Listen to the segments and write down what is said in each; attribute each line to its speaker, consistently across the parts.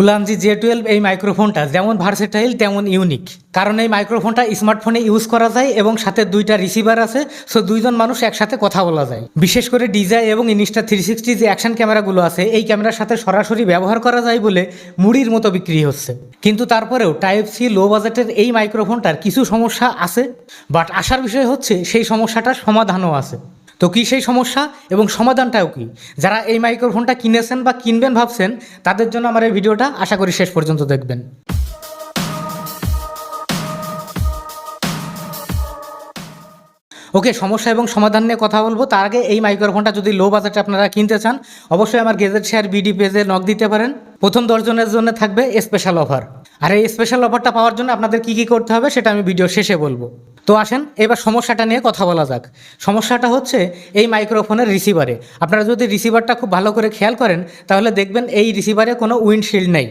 Speaker 1: Ulanzi J twelve এই মাইক্রোফোনটা যেমন ভার্সেটাইল তেমন ইউনিক কারণ এই মাইক্রোফোনটা স্মার্টফোনে ইউজ করা যায় এবং সাথে দুইটা রিসিভার আছে সো দুইজন মানুষ একসাথে কথা বলা যায়। বিশেষ করে ডিজাই এবং ইনিস্টা থ্রি সিক্সটি যে অ্যাকশন ক্যামেরাগুলো আছে, এই ক্যামেরার সাথে সরাসরি ব্যবহার করা যায় বলে মুড়ির মতো বিক্রি হচ্ছে। কিন্তু তারপরেও টাইপ সি লো বাজেটের এই মাইক্রোফোনটার কিছু সমস্যা আছে বাট আসার বিষয় হচ্ছে সেই সমস্যাটার সমাধানও আছে। তো কী সেই সমস্যা? এবং সমাধানটাও কি? যারা এই মাইক্রোফোনটা কিনেছেন বা কিনবেন ভাবছেন, তাদের জন্য আমার এই ভিডিওটা আশা করি শেষ পর্যন্ত দেখবেন। ওকে, সমস্যা এবং সমাধান নিয়ে কথা বলব। তার আগে এই মাইক্রোফোনটা যদি লো বাজেটে আপনারা কিনতে চান, অবশ্যই আমার গেজেট শেয়ার বিডি পেজে নক দিতে পারেন। প্রথম দশজনের জন্য থাকবে স্পেশাল অফার আর এই স্পেশাল অফারটা পাওয়ার জন্য আপনাদের কি কি করতে হবে, সেটা আমি ভিডিও শেষে বলব। তো আসেন, এবার সমস্যাটা নিয়ে কথা বলা যাক। সমস্যাটা হচ্ছে এই মাইক্রোফোনের রিসিভারে। আপনারা যদি রিসিভারটা খুব ভালো করে খেয়াল করেন, তাহলে দেখবেন এই রিসিভারে কোনো উইন্ডশিল্ড নেই।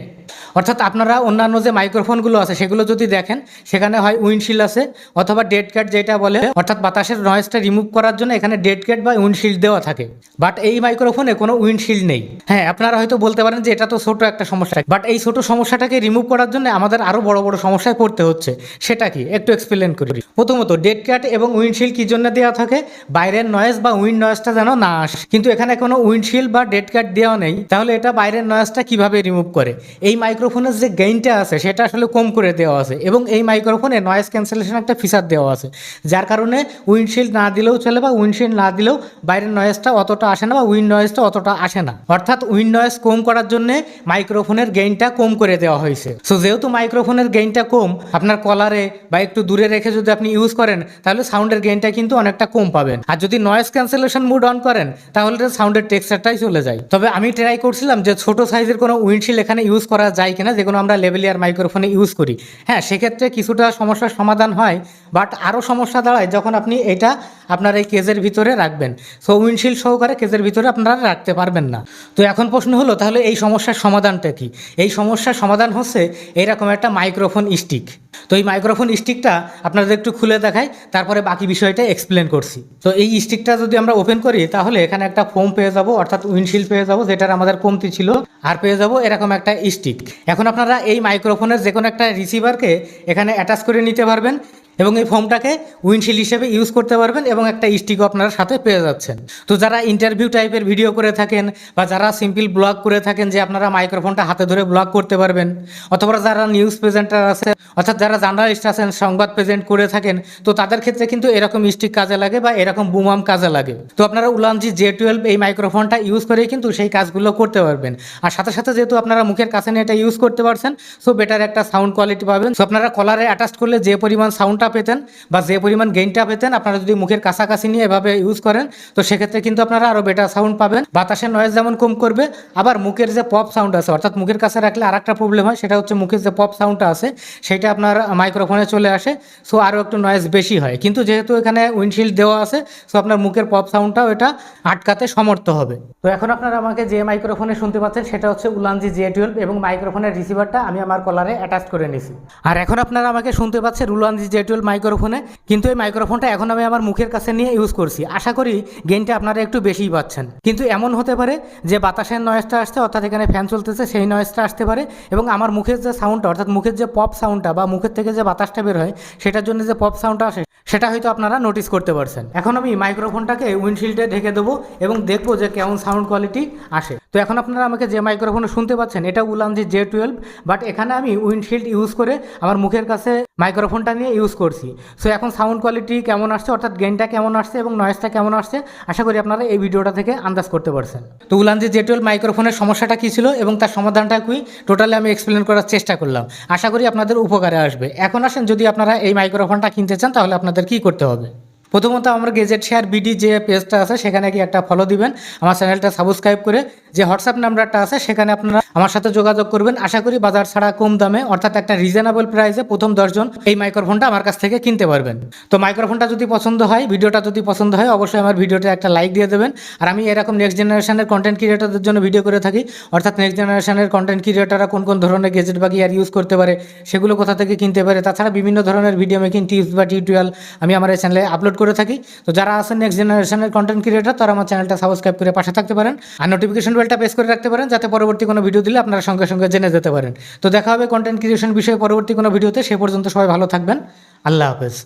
Speaker 1: অর্থাৎ আপনারা অন্যান্য যে মাইক্রোফোনগুলো আছে, সেগুলো যদি দেখেন, সেখানে হয় উইন্ডশিল্ড আছে, অথবা ডেড ক্যাট যেটা বলে, অর্থাৎ বাতাসের নয়েজটা রিমুভ করার জন্য এখানে ডেড ক্যাট বা উইন্ডশিল্ড দেওয়া থাকে। বাট এই মাইক্রোফোনে কোনো উইন্ডশিল্ড নেই। হ্যাঁ আপনারা হয়তো বলতে পারেন যে এটা তো ছোট একটা সমস্যা। বাট এই ছোট সমস্যাটাকে রিমুভ করার জন্য আমাদের আরও বড় বড় সমস্যায় পড়তে হচ্ছে। সেটা কি? একটু এক্সপ্লেন করি। প্রথমত, ডেড ক্যাট এবং উইন্ডশিল্ড কি জন্য দেওয়া থাকে? বাইরের নয়েজ বা উইন্ড নয়েজটা যেন না আসে। কিন্তু এখানে কোনো উইন্ডশিল্ড বা ডেড ক্যাট দেওয়া নেই। তাহলে এটা বাইরের নয়েজটা কীভাবে রিমুভ করে? এই মাইক্রোফোনের যে গেইনটা আছে, সেটা আসলে কম করে দেওয়া আছে এবং এই মাইক্রোফোনে নয়েজ ক্যান্সেলেশন একটা ফিচার দেওয়া আছে। যার কারণে উইন্ডশিল্ড না দিলেও চলে বা উইন্ডশিল্ড না দিলেও বাইরের নয়েজটা অতটা আসে না বা উইন্ড নয়েজটা অতটা আসে না। অর্থাৎ উইন্ড নয়েজ কম করার জন্য মাইক্রোফোনের গেইনটা কম করে দেওয়া হয়েছে। সো যেহেতু মাইক্রোফোনের গেইনটা কম, আপনার কলারে বা একটু দূরে রেখে যদি আপনি ইউজ করেন, তাহলে সাউন্ডের গেইনটা কিন্তু অনেকটা কম পাবেন। আর যদি নয়েজ ক্যান্সেলেশন মুড অন করেন, তাহলে সাউন্ডের টেক্সচারটাই চলে যায়। তবে আমি ট্রাই করছিলাম যে ছোট সাইজের কোনো উইন্ডশিল এখানে ইউজ করা যায় কিনা যেগুলো আমরা লেভেলিয়ার মাইক্রোফোনে ইউজ করি। হ্যাঁ সেক্ষেত্রে কিছুটা সমস্যার সমাধান হয় বাট আরও সমস্যা দাঁড়ায় যখন আপনি এটা আপনার এই কেজের ভিতরে রাখবেন। সো উইন্ডশিল্ড সহকারে কেজের ভিতরে আপনারা রাখতে পারবেন না। তো এখন প্রশ্ন হলো, তাহলে এই সমস্যার সমাধানটা কি? এই সমস্যার সমাধান হচ্ছে এরকম একটা মাইক্রোফোন স্টিক তো এই মাইক্রোফোন স্টিকটা আপনাদের একটু খুলে দেখাই, তারপরে বাকি বিষয়টা এক্সপ্লেন করছি। তো এই স্টিকটা যদি আমরা ওপেন করি, তাহলে এখানে একটা ফোম পেয়ে যাব, অর্থাৎ উইন্ডশিল্ড পেয়ে যাব, যেটার আমাদের কমতি ছিল, আর পেয়ে যাব এরকম একটা স্টিক এখন আপনারা এই মাইক্রোফোনের যে কোনো একটা রিসিভারকে এখানে অ্যাটাচ করে নিতে পারবেন। এবং এই ফোমটাকে উইন্ডশিল্ড হিসেবে ইউজ করতে পারবেন এবং একটা স্টিকও আপনার সাথে পেয়ে যাচ্ছেন। তো যারা ইন্টারভিউ টাইপের ভিডিও করে থাকেন বা যারা সিম্পল ব্লগ করে থাকেন যে আপনারা মাইক্রোফোনটা হাতে ধরে ব্লগ করতে পারবেন, অথবা যারা নিউজ প্রেজেন্টার আছে, অর্থাৎ যারা জার্নালিস্ট আছেন, সংবাদ প্রেজেন্ট করে থাকেন, তো তাদের ক্ষেত্রে কিন্তু এরকম স্টিক কাজে লাগে বা এরকম বুমাম কাজে লাগে। তো আপনারা উলানজি জে টুয়েলভ এই মাইক্রোফোনটা ইউজ করেই কিন্তু সেই কাজগুলো করতে পারবেন। আর সাথে সাথে যেহেতু আপনারা মুখের কাছে নিয়ে এটা ইউজ করতে পারছেন, সো বেটার একটা সাউন্ড কোয়ালিটি পাবেন। সো আপনারা কলারে অ্যাটাচ করলে যে পরিমাণ সাউন্ডটা পেতেন বা যে পরিমাণ গেইনটা পেতেন আপনারা যদি মুখের কাছাকাছি নিয়ে এভাবে ইউজ করেন, তো সেক্ষেত্রে কিন্তু আপনারা আরও বেটার সাউন্ড পাবেন। বাতাসের নয়েজ যেমন কম করবে, আবার মুখের যে পপ সাউন্ড আছে, অর্থাৎ মুখের কাছে রাখলে আর একটা প্রবলেম হয়, সেটা হচ্ছে মুখের যে পপ সাউন্ডটা আছে, সেটা আপনার মাইক্রোফোনে চলে আসে সো আরও একটু নয়েজ বেশি হয়। কিন্তু যেহেতু এখানে উইন্ডশিল্ড দেওয়া আছে সো আপনার মুখের পপ সাউন্ডটাও এটা আটকাতে সমর্থ হবে। তো এখন আপনারা আমাকে যে মাইক্রোফোনে শুনতে পাচ্ছেন, সেটা হচ্ছে উলানজি জে টুয়েলভ এবং মাইক্রোফোনের রিসিভারটা আমি আমার কলারে অ্যাটাচ করে নিছি আর এখন আপনারা আমাকে শুনতে পাচ্ছেন উলানজি জে টুয়েলভ মাইক্রোফোনে কিন্তু এই মাইক্রোফোনটা এখন আমি আমার মুখের কাছে নিয়ে ইউজ করছি। আশা করি গেইনটা আপনারা একটু বেশিই পাচ্ছেন। কিন্তু এমন হতে পারে যে বাতাসের নয়েজটা আসছে, অর্থাৎ এখানে ফ্যান চলতেছে, সেই নয়েজটা আসতে পারে এবং আমার মুখের যে সাউন্ডটা অর্থাৎ মুখের যে পপ সাউন্ডটা বা মুখের থেকে যে বাতাসটা বের হয়, সেটার জন্য যে পপ সাউন্ডটা আসে সেটা হয়তো আপনারা নোটিস করতে পারছেন। এখন আমি মাইক্রোফোনটাকে উইন্ডশিল্ডে ঢেকে দেবো এবং দেখব যে কেমন সাউন্ড কোয়ালিটি আসে। তো এখন আপনারা আমাকে যে মাইক্রোফোনে শুনতে পাচ্ছেন, এটা উলানজি জে টুয়েলভ বাট এখানে আমি উইন্ডশিল্ড ইউজ করে আমার মুখের কাছে মাইক্রোফোনটা নিয়ে ইউজ করছি। সো এখন সাউন্ড কোয়ালিটি কেমন আসছে, অর্থাৎ গেনটা কেমন আসছে এবং নয়েজটা কেমন আসছে, আশা করি আপনারা এই ভিডিওটা থেকে আন্দাজ করতে পারছেন। তো উলানজি জে টুয়েলভ মাইক্রোফোনের সমস্যাটা কী ছিল এবং তার সমাধানটা কি টোটালি আমি এক্সপ্লেন করার চেষ্টা করলাম। আশা করি আপনাদের উপকারে আসবে। এখন আসেন, যদি আপনারা এই মাইক্রোফোনটা কিনতে চান, তাহলে আপনাদের কি করতে হবে? প্রথমত আমার গেজেট শেয়ার বিডি যে পেজটা আছে, সেখানে কি একটা ফলো দিবেন। আমার চ্যানেলটা সাবস্ক্রাইব করে যে হোয়াটসঅ্যাপ নাম্বারটা আছে, সেখানে আপনারা আমার সাথে যোগাযোগ করবেন। আশা করি বাজার ছাড়া কম দামে, অর্থাৎ একটা রিজনেবল প্রাইসে প্রথম দশজন এই মাইক্রোফোনটা আমার কাছ থেকে কিনতে পারবেন। তো মাইক্রোফোনটা যদি পছন্দ হয় ভিডিওটা যদি পছন্দ হয়, অবশ্যই আমার ভিডিওটা একটা লাইক দিয়ে দেবেন। আর আমি এরকম নেক্সট জেনারেশনের কন্টেন্ট ক্রিয়েটারদের জন্য ভিডিও করে থাকি। অর্থাৎ নেক্সট জেনারেশনের কন্টেন্ট ক্রিয়েটাররা কোন কোন ধরনের গেজেট বা গিয়ার ইউজ করতে পারে, সেগুলো কোথা থেকে কিনতে পারে, তাছাড়া বিভিন্ন ধরনের ভিডিও মেকিং টিপস বা টিউটোরিয়াল আমি আমার এই চ্যানেলে আপলোড করে থাকি। তো যারা আছেন নেক্সট জেনারেশনের কন্টেন্ট ক্রিয়েটার তারা আমার চ্যানেলটা সাবস্ক্রাইব করে পাশে থাকতে পারেন আর নোটিফিকেশন বেলটা প্রেস করে রাখতে পারেন, যাতে পরবর্তী কোনো ভিডিও দিলে আপনারা সঙ্গে সঙ্গে জেনে যেতে পারেন। তো দেখা হবে কন্টেন্ট ক্রিয়েশন বিষয়ে পরবর্তী কোনো ভিডিওতে সে পর্যন্ত সবাই ভালো থাকবেন। আল্লাহ হাফেজ।